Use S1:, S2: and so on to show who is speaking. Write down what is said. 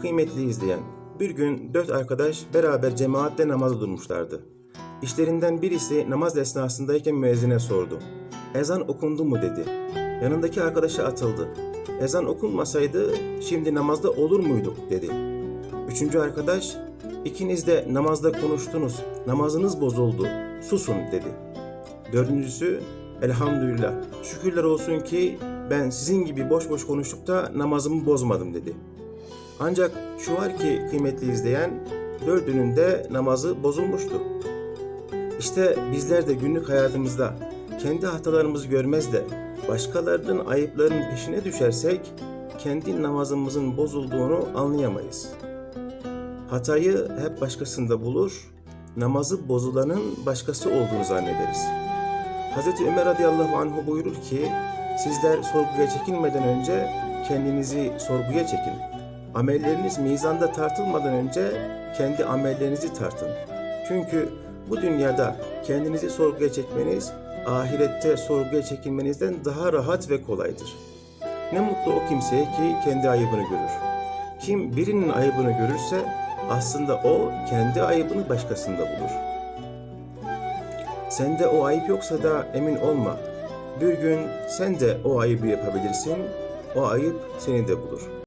S1: Kıymetli izleyen, bir gün dört arkadaş beraber cemaatle namaza durmuşlardı. İşlerinden birisi namaz esnasındayken müezzine sordu. Ezan okundu mu dedi. Yanındaki arkadaşa atıldı. Ezan okunmasaydı şimdi namazda olur muyduk dedi. Üçüncü arkadaş, ikiniz de namazda konuştunuz, namazınız bozuldu, susun dedi. Dördüncüsü, elhamdülillah, şükürler olsun ki ben sizin gibi boş boş konuşup da namazımı bozmadım dedi. Ancak şu var ki kıymetli izleyen, dördünün de namazı bozulmuştu. İşte bizler de günlük hayatımızda kendi hatalarımızı görmez de başkalarının ayıplarının peşine düşersek kendi namazımızın bozulduğunu anlayamayız. Hatayı hep başkasında bulur, namazı bozulanın başkası olduğunu zannederiz. Hz. Ömer radıyallahu anhu buyurur ki, sizler sorguya çekilmeden önce kendinizi sorguya çekin. Amelleriniz mizanda tartılmadan önce kendi amellerinizi tartın. Çünkü bu dünyada kendinizi sorguya çekmeniz, ahirette sorguya çekilmenizden daha rahat ve kolaydır. Ne mutlu o kimseye ki kendi ayıbını görür. Kim birinin ayıbını görürse aslında o kendi ayıbını başkasında bulur. Sende o ayıp yoksa da emin olma. Bir gün sen de o ayıbı yapabilirsin, o ayıp seni de bulur.